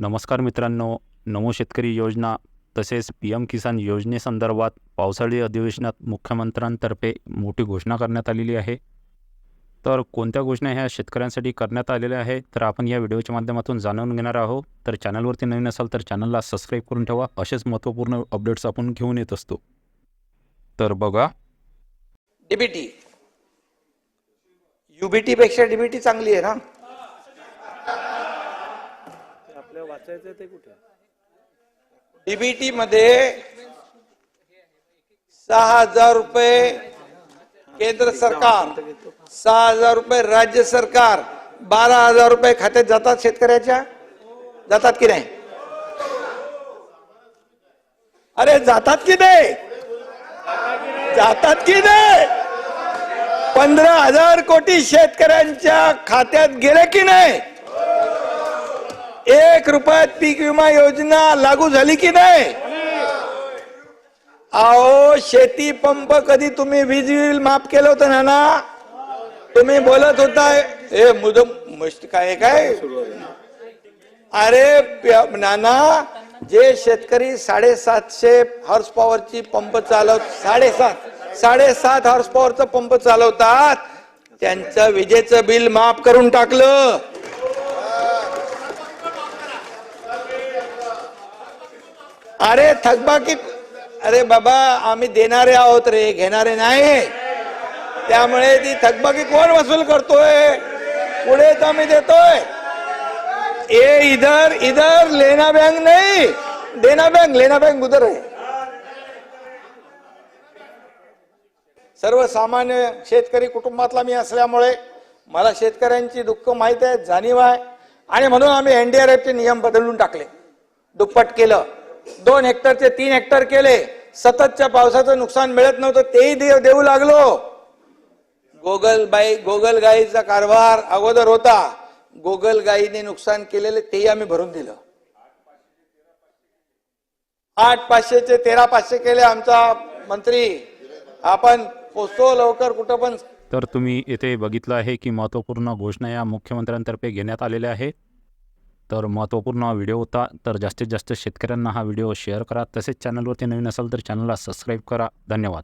नमस्कार मित्रांनो नमो शेतकरी योजना तसेच पी एम किसान योजनेसंदर्भात पावसाळी अधिवेशनात मुख्यमंत्र्यांतर्फे मोठी घोषणा करण्यात आलेली आहे. तर कोणत्या घोषणा ह्या शेतकऱ्यांसाठी करण्यात आलेल्या आहे तर आपण या व्हिडिओच्या माध्यमातून जाणून घेणार आहोत. तर चॅनलवरती नवीन असाल तर चॅनलला सबस्क्राईब करून ठेवा असेच महत्त्वपूर्ण अपडेट्स आपण घेऊन येत असतो. तर बघा. डीबीटी युबीटीपेक्षा डीबीटी चांगली आहे ना? आपल्या वाचायचं ते कुठे? डीबीटी मध्ये सहा हजार रुपये केंद्र सरकार सहा हजार रुपये राज्य सरकार बारा हजार रुपये खात्यात जातात शेतकऱ्याच्या? जातात की नाही? अरे जातात की नाही? जातात की नाही? पंधरा हजार कोटी शेतकऱ्यांच्या खात्यात गेले की नाही? एक रुपयात पीक विमा योजना लागू झाली की नाही? अहो शेती पंप कधी तुम्ही वीज बिल माफ केलं होतं ना ना तुम्ही बोलत होता हे मुदम मस्त काय काय? अरे प्य- नाना जे शेतकरी साडेसातशे हॉर्स पॉवरची पंप चालवत साडेसात साडेसात हॉर्स पॉवरचा पंप चालवतात त्यांचं विजेचं बिल माफ करून टाकलं. अरे थकबाकी अरे बाबा आम्ही देणारे आहोत रे घेणारे नाही. त्यामुळे ती थकबाकी कोण वसूल करतोय? पुढे तर आम्ही देतोय. ए इधर इधर लेना बैंक नाही. देना बैंक लेना बैंक उधर आहे. सर्वसामान्य शेतकरी कुटुंबातला मी असल्यामुळे मला शेतकऱ्यांची दुःख माहीत आहे जाणीव आहे. आणि म्हणून आम्ही एनडीआरएफचे नियम बदलून टाकले. दुप्पट केलं. दोन हेक्टरचे तीन हेक्टर केले. सततच्या पावसाचं नुकसान मिळत नव्हतं तेही देव देऊ लागलो. गोगल बाई गोगल कारभार अगोदर होता. गोगलगाईने नुकसान केलेले तेही आम्ही भरून दिलं. आठ पाचशेचे तेरा पाचशे केले आमचा मंत्री. आपण पोचतो लवकर कुठं पण. तर तुम्ही येथे बघितलं आहे की महत्त्वपूर्ण घोषणा या मुख्यमंत्र्यांतर्फे घेण्यात आलेल्या आहेत. तर महत्त्वपूर्ण हा व्हिडिओ होता. तर जास्तीत जास्त शेतकऱ्यांना हा व्हिडिओ शेअर करा. तसेच चॅनलवरती नवीन असाल तर चॅनलला सबस्क्राईब करा. धन्यवाद.